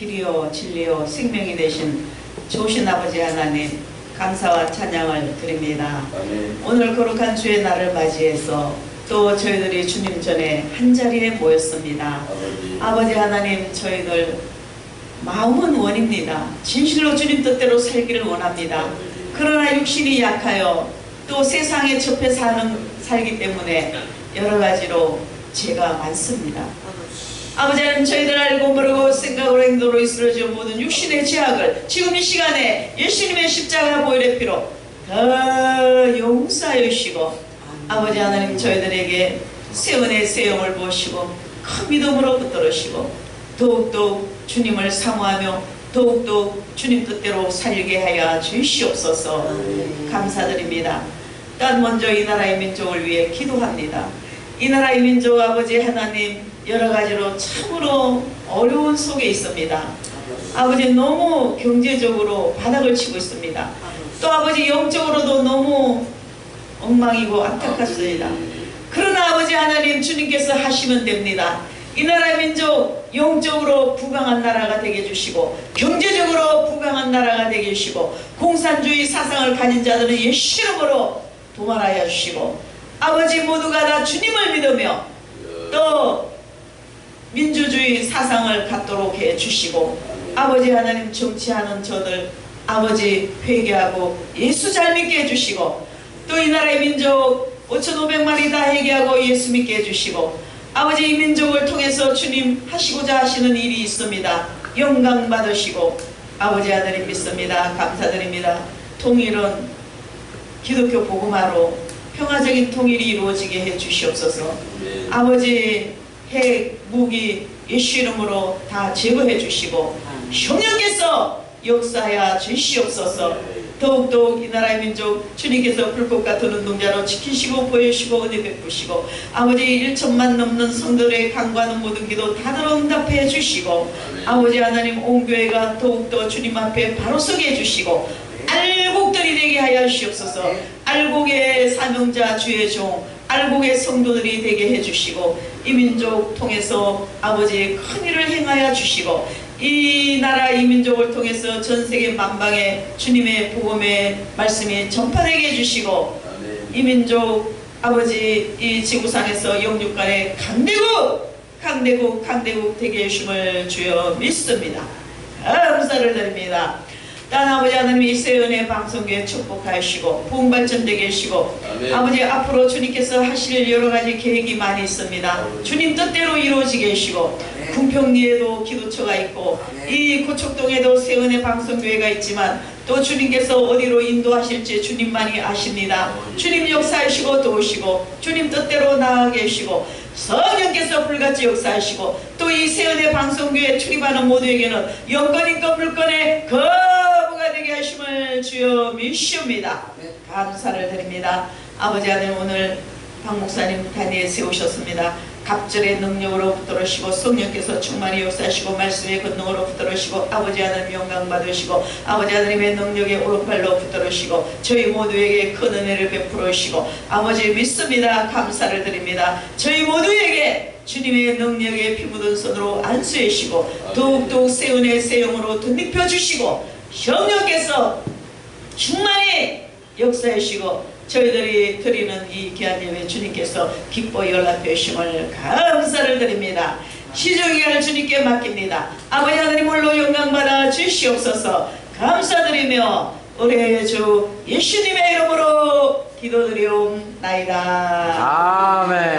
길이요 진리요 생명이 되신 좋으신 아버지 하나님 감사와 찬양을 드립니다. 아멘. 오늘 거룩한 주의 날을 맞이해서 또 저희들이 주님 전에 한 자리에 모였습니다. 아버지. 아버지 하나님 저희들 마음은 원입니다. 진실로 주님 뜻대로 살기를 원합니다. 그러나 육신이 약하여 또 세상에 접해 사는 살기 때문에 여러 가지로 죄가 많습니다. 아버지 하나님 저희들 알고 모르고 생각으로 행동으로 이스러져 모든 육신의 죄악을 지금 이 시간에 예수님의 십자가 보혈의 피로 더 용서하여 주시고 아버지 하나님 저희들에게 세운의 세영을 보시고 큰 믿음으로 붙들으시고 더욱더욱 주님을 사모하며 더욱더욱 주님 뜻대로 살게 하여 주시옵소서 감사드립니다. 난 먼저 이 나라의 민족을 위해 기도합니다. 이 나라의 민족 아버지 하나님 여러 가지로 참으로 어려운 속에 있습니다. 아버지 너무 경제적으로 바닥을 치고 있습니다. 또 아버지 영적으로도 너무 엉망이고 안타깝습니다. 그러나 아버지 하나님 주님께서 하시면 됩니다. 이 나라의 민족 영적으로 부강한 나라가 되게 해주시고 경제적으로 부강한 나라가 되게 해주시고 공산주의 사상을 가진 자들은 예수 이름으로 도말하여 주시고 아버지 모두가 다 주님을 믿으며 또민 주주의 사상을 갖도록 해 주시고 아버지 하나님 정치하는 저들 아버지 회개하고 예수 잘 믿게 해주시고 또 이 나라의 민족 5,500만이 다 회개하고 예수 믿게 해주시고 아버지 이 민족을 통해서 주님 하시고자 하시는 일이 있습니다. 영광 받으시고 아버지 하나님 믿습니다. 감사드립니다. 통일은 기독교 복음화로 평화적인 통일이 이루어지게 해 주시옵소서. 아멘. 아버지 핵 무기 예수 이름으로 다 제거해 주시고 형님께서 역사하여 주시옵소서. 더욱더욱 이 나라의 민족 주님께서 불꽃 같은 운동자로 지키시고 보여주시고 은혜 베푸시고 아버지 1천만 넘는 성들의 간과하는 모든 기도 다들 응답해 주시고 아버지 하나님 온 교회가 더욱더 주님 앞에 바로 서게 해주시고 알곡들이 되게 하여 주시옵소서. 알곡의 사명자 주의 종 알곡의 성도들이 되게 해주시고 이 민족 통해서 아버지 큰 일을 행하여 주시고 이 나라 이 민족을 통해서 전 세계 만방에 주님의 복음의 말씀이 전파되게 해주시고. 이 민족 아버지 이 지구상에서 영육간의 강대국 강대국 강대국 되게 해주심을 주여 믿습니다 감사를 드립니다 하나님 이 세연의 방송교회 축복하시고 부흥발전되게 하시고 아멘. 아버지 앞으로 주님께서 하실 여러 가지 계획이 많이 있습니다. 주님 뜻대로 이루어지게 하시고 궁평리에도 기도처가 있고 이 고척동에도 세은의 방송교회가 있지만 또 주님께서 어디로 인도하실지 주님만이 아십니다. 주님 역사하시고 도우시고 주님 뜻대로 나아가게 하시고 성령께서 불같이 역사하시고 또 이 세은의 방송교회 출입하는 모두에게는 물권의 거부가 되게 주여 미시옵니다. 감사를 드립니다. 아버지 하나님 오늘 박 목사님 단위에 세우셨습니다. 갑절의 능력으로 붙들으시고 성령께서 충만히 역사하시고 말씀의 권능으로 붙들으시고 아버지 하나님 영광 받으시고 아버지 하나님의 능력의 오른팔로 붙들으시고 저희 모두에게 큰 은혜를 베풀으시고 아버지 믿습니다. 감사를 드립니다. 저희 모두에게 주님의 능력에 피 묻은 손으로 안수해시고 더욱더욱 세운의 세용으로 덧입혀 주시고 성령께서 충만히 역사하시고 저희들이 드리는 이 귀한 예배 주님께서 기뻐 연락해 주심을 감사를 드립니다. 시종이할 주님께 맡깁니다. 아버지 하나님 홀로 영광받아 주시옵소서 감사드리며 우리 주 예수님의 이름으로 기도드리옵나이다. 아멘.